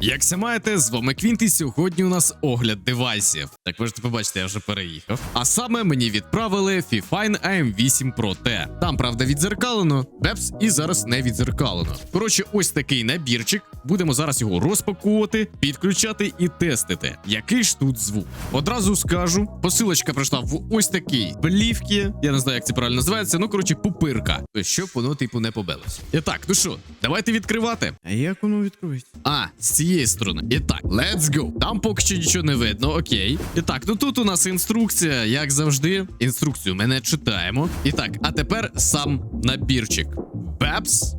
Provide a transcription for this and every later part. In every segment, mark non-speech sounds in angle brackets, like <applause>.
Як все маєте, з вами Квінт, і сьогодні у нас огляд девайсів. Так можете побачити, я вже переїхав. А саме мені відправили Fifine AM8 Pro T. Там, правда, відзеркалено, Бепс і зараз не відзеркалено. Коротше, ось такий набірчик. Будемо зараз його розпаковувати, підключати і тестити. Який ж тут звук? Одразу скажу, посилочка прийшла в ось такій плівці. Я не знаю, як це правильно називається. Ну, коротше, пупирка. Щоб воно, типу, не побилося. І так, ну що, давайте відкривати. А як воно відкриється? А, з цієї сторони. І так, let's go. Там поки що нічого не видно, окей. І так, ну тут у нас інструкція, як завжди. Інструкцію ми не читаємо. І так, а тепер сам набірчик. Бепс.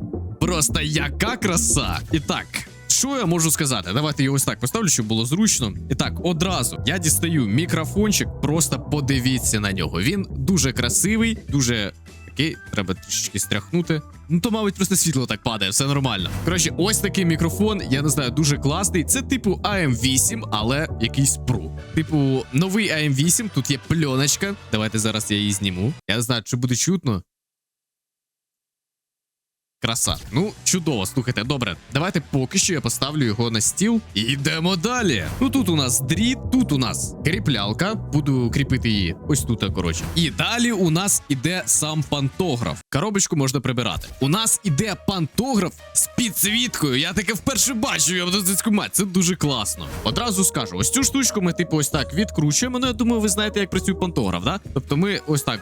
Просто яка краса. І так. Що я можу сказати? Давайте його ось так поставлю, щоб було зручно. І так, одразу я дістаю мікрофончик, просто подивіться на нього. Він дуже красивий, дуже такий. Треба трішечки стряхнути. Ну то, мабуть, просто світло так падає, все нормально. Коротше, ось такий мікрофон, я не знаю, дуже класний. Це типу AM8, але якийсь Pro. Типу, новий AM8, тут є пленочка. Давайте зараз я її зніму. Я не знаю, чи буде чутно. Краса. Ну, чудово, слухайте, добре. Давайте поки що я поставлю його на стіл. І йдемо далі. Ну тут у нас дріт, тут у нас кріплялка. Буду кріпити її ось тут, коротше. І далі у нас іде сам пантограф. Коробочку можна прибирати. У нас іде пантограф з підсвіткою. Я таке вперше бачу, я буду мать. Це дуже класно. Одразу скажу, ось цю штучку ми, типу, ось так відкручуємо. Ну, я думаю, ви знаєте, як працює пантограф, да? Тобто ми ось так.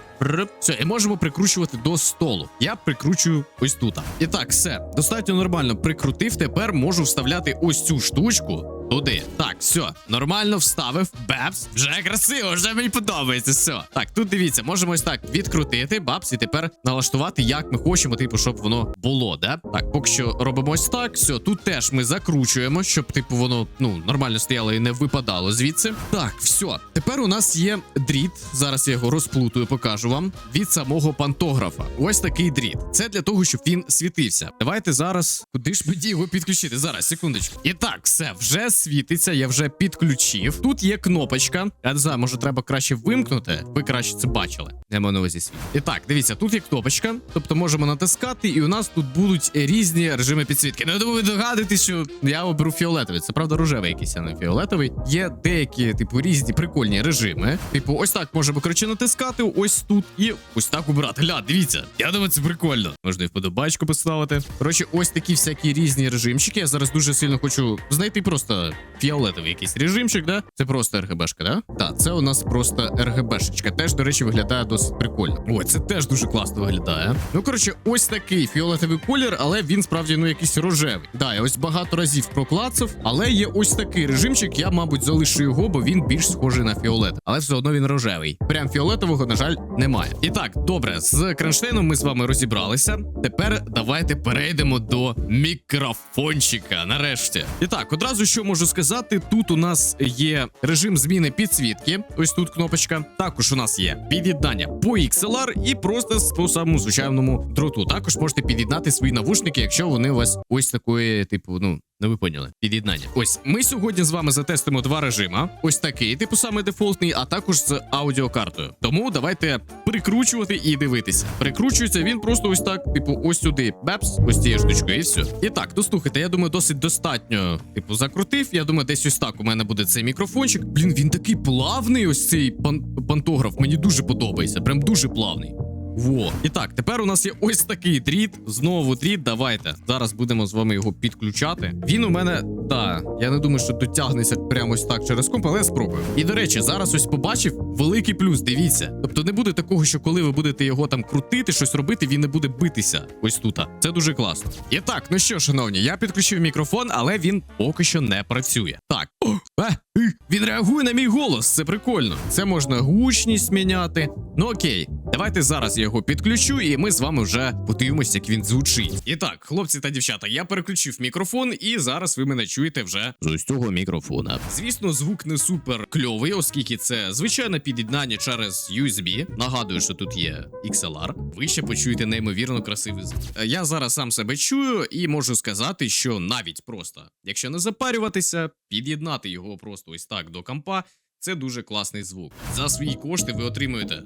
Все, і можемо прикручувати до столу. Я прикручую ось тут. І так, все, достатньо нормально прикрутив. Тепер можу вставляти ось цю штучку. Туди. Так, все, нормально вставив. Бепс. Вже красиво, вже мені подобається. Все. Так, тут дивіться, можемо ось так відкрутити, бабс, і тепер налаштувати, як ми хочемо, типу, щоб воно було, да? Так, поки що робимо ось так. Все, тут теж ми закручуємо, щоб, типу, воно ну нормально стояло і не випадало звідси. Так, все. Тепер у нас є дріт. Зараз я його розплутую, покажу вам. Від самого пантографа. Ось такий дріт. Це для того, щоб він світився. Давайте зараз. Куди ж мені його підключити? Зараз, секундочку. І так, все, вже світиться, я вже підключив. Тут є кнопочка. Я не знаю, може треба краще вимкнути. Ви краще це бачили. Не маю на увазі світ. І так, дивіться, тут є кнопочка. Тобто можемо натискати, і у нас тут будуть різні режими підсвітки. Ну, я думаю, ви догадуєтесь, що я оберу фіолетовий. Це правда рожевий якийсь, а не фіолетовий. Є деякі, типу, різні прикольні режими. Типу, ось так можемо коротше натискати, ось тут і ось так убирати. Гля, дивіться. Я думаю, це прикольно. Можна і вподобайку поставити. Коротше, ось такі всякі різні режимчики. Я зараз дуже сильно хочу знайти просто фіолетовий якийсь режимчик, да? Це просто РГБшка, да? Так, це у нас просто РГБшечка. Теж, до речі, виглядає досить прикольно. Ой, це теж дуже класно виглядає. Ну, коротше, ось такий фіолетовий колір, але він справді ну якийсь рожевий. Да, я ось багато разів проклацав, але є ось такий режимчик. Я, мабуть, залишу його, бо він більш схожий на фіолет. Але все одно він рожевий. Прям фіолетового, на жаль, немає. І так, добре, з кронштейном ми з вами розібралися. Тепер давайте перейдемо до мікрофончика. Нарешті. І так, одразу що можу сказати: тут у нас є режим зміни підсвітки. Ось тут кнопочка. Також у нас є під'єднання по XLR і просто по самому звичайному дроту. Також можете під'єднати свої навушники, якщо вони у вас ось такої, типу, ну. Ну, ви поняли, під'єднання. Ось ми сьогодні з вами затестимо два режима. Ось такий, типу саме дефолтний, а також з аудіокартою. Тому давайте прикручувати і дивитися. Прикручується він просто ось так, типу, ось сюди. Бепс, ось цією штучкою, і все. І так, то слухайте, я думаю, досить достатньо, типу, закрутив. Я думаю, десь ось так у мене буде цей мікрофончик. Блін, він такий плавний, ось цей пан пантограф. Мені дуже подобається. Прям дуже плавний. Во. І так, тепер у нас є ось такий дріт. Знову дріт. Давайте. Зараз будемо з вами його підключати. Він у мене, да, я не думаю, що дотягнеться прямо ось так через комп, але я спробую. І до речі, зараз ось побачив великий плюс. Дивіться. Тобто не буде такого, що коли ви будете його там крутити, щось робити, він не буде битися. Ось тут. Це дуже класно. І так, ну що, шановні, я підключив мікрофон, але він поки що не працює. Так. О, е, е, він реагує на мій голос. Це прикольно. Це можна гучність міняти. Ну окей, давайте зараз я його підключу, і ми з вами вже подивимося, як він звучить. І так, хлопці та дівчата, я переключив мікрофон, і зараз ви мене чуєте вже з ось цього мікрофона. Звісно, звук не супер кльовий, оскільки це звичайне під'єднання через USB. Нагадую, що тут є XLR. Ви ще почуєте неймовірно красивий звук. Я зараз сам себе чую і можу сказати, що навіть просто, якщо не запарюватися, під'єднати його просто ось так до компа. Це дуже класний звук. За свої кошти ви отримуєте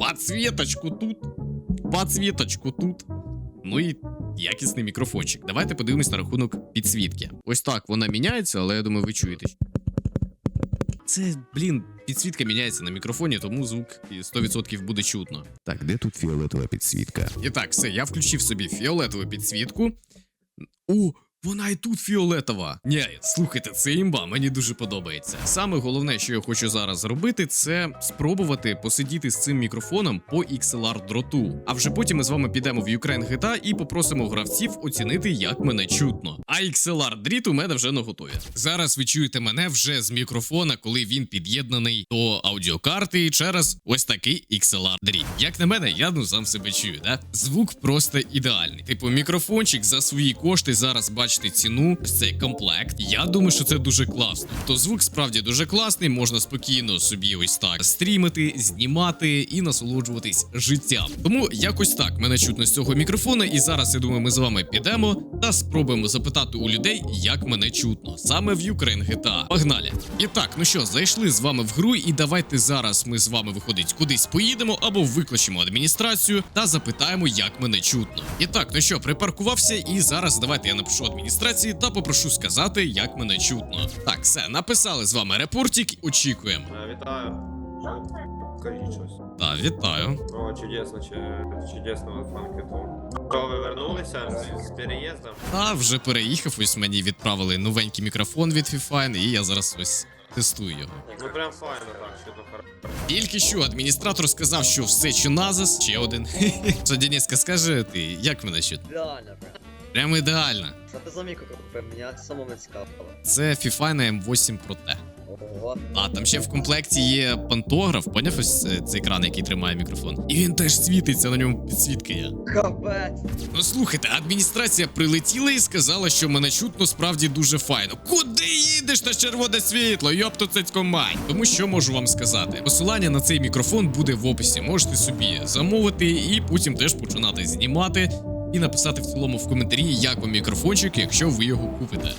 подсвіточку тут, подсвіточку тут. Ну і якісний мікрофончик. Давайте подивимось на рахунок підсвітки. Ось так вона міняється, але я думаю, ви чуєте. Це, блін, підсвітка міняється на мікрофоні, тому звук 100% буде чутно. Так, де тут фіолетова підсвітка? І так, все, я включив собі фіолетову підсвітку. О, вона і тут фіолетова. Ні, слухайте, це імба, мені дуже подобається. Саме головне, що я хочу зараз зробити, це спробувати посидіти з цим мікрофоном по XLR дроту. А вже потім ми з вами підемо в Ukraine GTA і попросимо гравців оцінити, як мене чутно. А XLR дріт у мене вже наготові. Зараз ви чуєте мене вже з мікрофона, коли він під'єднаний до аудіокарти через ось такий XLR дріт. Як на мене, я ну сам себе чую, да? Звук просто ідеальний. Типу, мікрофончик за свої кошти зараз бачите ціну. Ось цей комплект. Я думаю, що це дуже класно. То звук справді дуже класний, можна спокійно собі ось так стрімити, знімати і насолоджуватись життям. Тому якось так мене чутно з цього мікрофона, і зараз я думаю, ми з вами підемо та спробуємо запитати у людей, як мене чутно, саме в Ukraine GTA. Погнали! І так, ну що, зайшли з вами в гру, і давайте зараз ми з вами виходить кудись поїдемо або викличемо адміністрацію та запитаємо, як мене чутно. І так, ну що, припаркувався, і зараз давайте я напишу адміністрації та попрошу сказати, як мене чутно. Так, все, написали з вами репортик, очікуємо. Е, Вітаю. Що? Кажіть щось. Так, вітаю. О, чудесно, чи- чудесного фанкету. Що, ви вернулися з, переїздом? Та вже переїхав, ось мені відправили новенький мікрофон від Fifine, і я зараз ось тестую його. Ну прям файно так, що то хорошо. Тільки що адміністратор сказав, що все чи назас, ще один. <laughs> Що, Дениска, скажи ти, як мене чутно? Ідеально, бля. Прямо ідеально. Що ти за мікро купив? Мені самому цікаво. Це Fifine M8 Pro T. Ого. А там ще в комплекті є пантограф, поняв ось цей екран, який тримає мікрофон. І він теж світиться, на ньому підсвітка є. Капець. Ну слухайте, адміністрація прилетіла і сказала, що мене чутно справді дуже файно. Куди їдеш на червоне світло? Йопту цицько мать. Тому що можу вам сказати? Посилання на цей мікрофон буде в описі. Можете собі замовити і потім теж починати знімати. І написати в цілому в коментарі, як вам мікрофончик, якщо ви його купите.